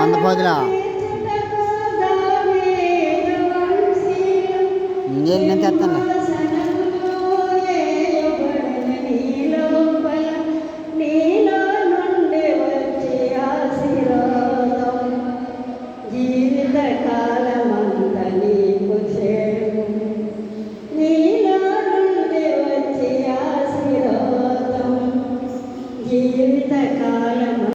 వంద పదులా? న్యాయము తీర్చుటకు ఇంకేం నేను తెస్తాను